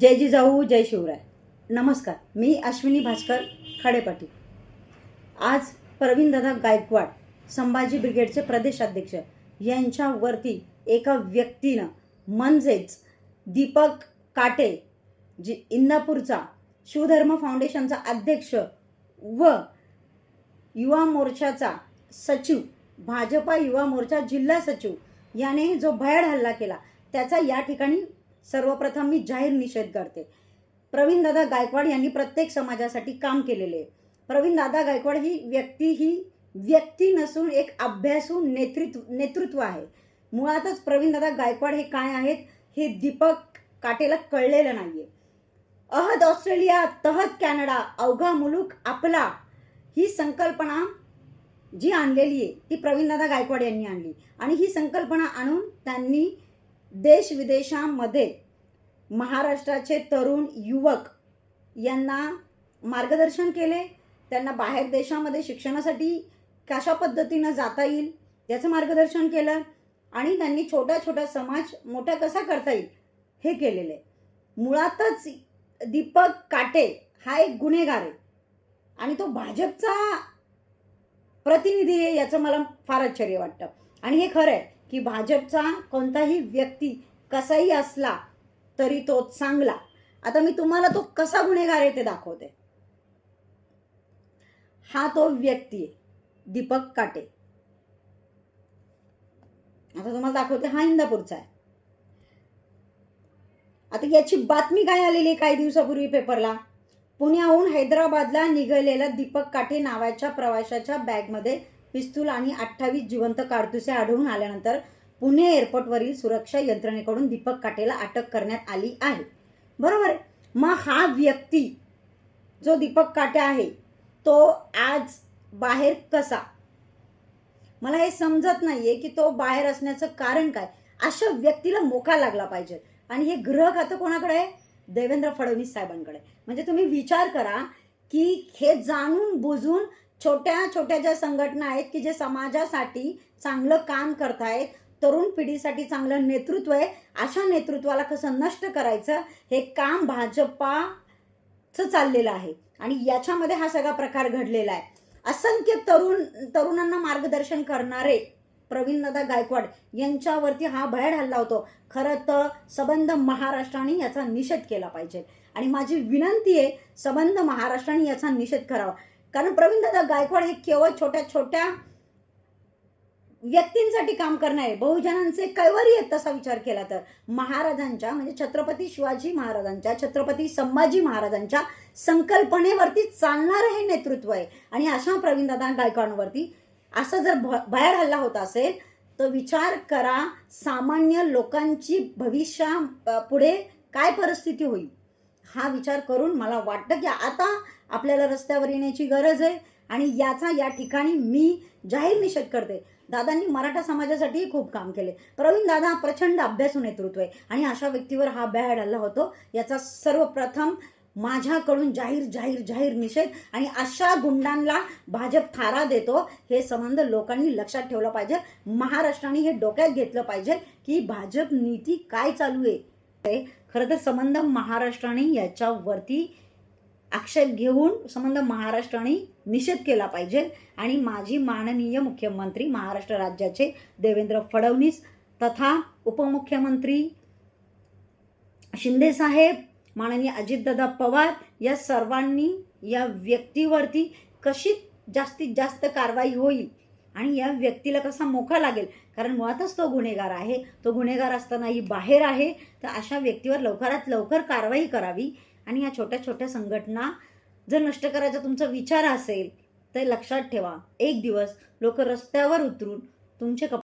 जय जिजाऊ जय शिवराय. नमस्कार मी अश्विनी भास्कर खाडेपाटी आज प्रवीणदादा गायकवाड संभाजी ब्रिगेडचे प्रदेशाध्यक्ष यांच्यावरती एका व्यक्तीनं म्हणजेच दीपक काटे जी इंदापूरचा शिवधर्म फाउंडेशनचा अध्यक्ष व युवा मोर्चाचा सचिव भाजपा युवा मोर्चा जिल्हा सचिव याने जो भयाड हल्ला केला त्याचा या ठिकाणी सर्वप्रथम मी जाहीर निषेध करते. प्रवीणदादा गायकवाड यांनी प्रत्येक समाजासाठी काम केलेले आहे. प्रवीणदादा गायकवाड ही व्यक्ती ही व्यक्ती नसून एक अभ्यासू नेतृत्व नेतृत्व आहे. मुळातच प्रवीणदादा गायकवाड हे काय आहेत हे दीपक काटेला कळलेलं नाहीये. अहद ऑस्ट्रेलिया तहत कॅनडा अवघा मुलूक आपला ही संकल्पना जी आणलेली आहे ती प्रवीणदादा गायकवाड यांनी आणली. आणि ही संकल्पना आणून त्यांनी देश विदेशामध्ये महाराष्ट्राचे तरुण युवक यांना मार्गदर्शन केले. त्यांना बाहेर देशामध्ये शिक्षणासाठी कशा पद्धतीनं जाता येईल याचं मार्गदर्शन केलं आणि त्यांनी छोटा छोटा समाज मोठा कसा करता येईल हे केलेलं. आहे मुळातच दीपक काटे हा एक गुन्हेगार आहे आणि तो भाजपचा प्रतिनिधी आहे याचं मला फार आश्चर्य वाटतं. आणि हे खरं आहे की भाजपचा कोणताही व्यक्ती कसाही असला तरी तो चांगला. आता मी तुम्हाला तो कसा गुन्हेगार आहे ते दाखवते. हा तो व्यक्ती आहे दीपक काटे. आता तुम्हाला दाखवते हा इंदापूरचा आहे. आता याची बातमी काय आलेली आहे काही दिवसापूर्वी पेपरला? पुण्याहून हैदराबादला निघालेल्या दीपक काटे नावाच्या प्रवाशाच्या बॅगमध्ये पिस्तूल आणि अठ्ठावीस जिवंत काडतुसे आढळून आल्यानंतर पुणे एअरपोर्टवरील सुरक्षा यंत्रणेकडून दीपक काटेला अटक करण्यात आली आहे. बरोबर आहे. मग हा व्यक्ती जो दीपक काटे आहे तो आज बाहेर कसा? मला हे समजत नाहीये की तो बाहेर असण्याचं कारण काय? अशा व्यक्तीला मोका लागला पाहिजे. आणि हे ग्रह खातं कोणाकडे आहे? देवेंद्र फडणवीस साहेबांकडे. म्हणजे तुम्ही विचार करा की हे जाणून बुजून छोट्या छोट्या ज्या संघटना आहेत की जे समाजासाठी चांगलं काम करतायत तरुण पिढीसाठी चांगलं नेतृत्व आहे. अशा नेतृत्वाला कसं नष्ट करायचं हे काम भाजपाचं चाललेलं आहे. आणि याच्यामध्ये हा सगळा प्रकार घडलेला आहे. असंख्य तरुण तरुणांना मार्गदर्शन करणारे प्रवीणदादा गायकवाड यांच्यावरती हा भयाड हल्ला होतो. खरं तर सबंध महाराष्ट्राने याचा निषेध केला पाहिजे. आणि माझी विनंती आहे सबंध महाराष्ट्राने याचा निषेध करावा. कारण प्रवीणदादा गायकवाड हे केवळ छोट्या छोट्या व्यक्तींसाठी काम करणारे बहुजनांचे कैवारी आहेत तसा विचार केला तर. महाराजांच्या म्हणजे छत्रपती शिवाजी महाराजांच्या छत्रपती संभाजी महाराजांच्या संकल्पनेवरती चालणारं हे नेतृत्व आहे. आणि अशा प्रवीणदादा गायकवाडांवरती असं जर भ हल्ला होत असेल तर विचार करा सामान्य लोकांची भविष्या पुढे काय परिस्थिती होईल? हा विचार करून मला वाटतं की आता आपल्याला रस्त्यावर येण्याची गरज आहे. आणि याचा या ठिकाणी मी जाहीर निषेध करते. दादांनी मराठा समाजासाठीही खूप काम केले. प्रवीण दादा प्रचंड अभ्यासू नेतृत्व आहे. आणि अशा व्यक्तीवर हा बॅड आला होतो याचा सर्वप्रथम माझ्याकडून जाहीर जाहीर जाहीर निषेध आणि अशा गुंडांना भाजप थारा देतो हे संबंध लोकांनी लक्षात ठेवलं पाहिजे. महाराष्ट्राने हे डोक्यात घेतलं पाहिजे की भाजप नीती काय चालू आहे. खरं तर संबंध महाराष्ट्राने याच्यावरती आक्षेप घेऊन संबंध महाराष्ट्राने निषेध केला पाहिजे. आणि माझी माननीय मुख्यमंत्री महाराष्ट्र राज्याचे देवेंद्र फडणवीस तथा उपमुख्यमंत्री शिंदे साहेब माननीय अजितदादा पवार या सर्वांनी या व्यक्तीवरती कशी जास्तीत जास्त कारवाई होईल आणि या व्यक्तीला कसा मोका लागेल? कारण मुळातच तो गुन्हेगार आहे. तो गुन्हेगार असतानाही बाहेर आहे. तर अशा व्यक्तीवर लवकरात लवकर कारवाई करावी. आणि या छोट्या छोट्या संघटना जर नष्ट करायचा तुमचा विचार असेल तर लक्षात ठेवा एक दिवस लोक रस्त्यावर उतरून तुमचे कप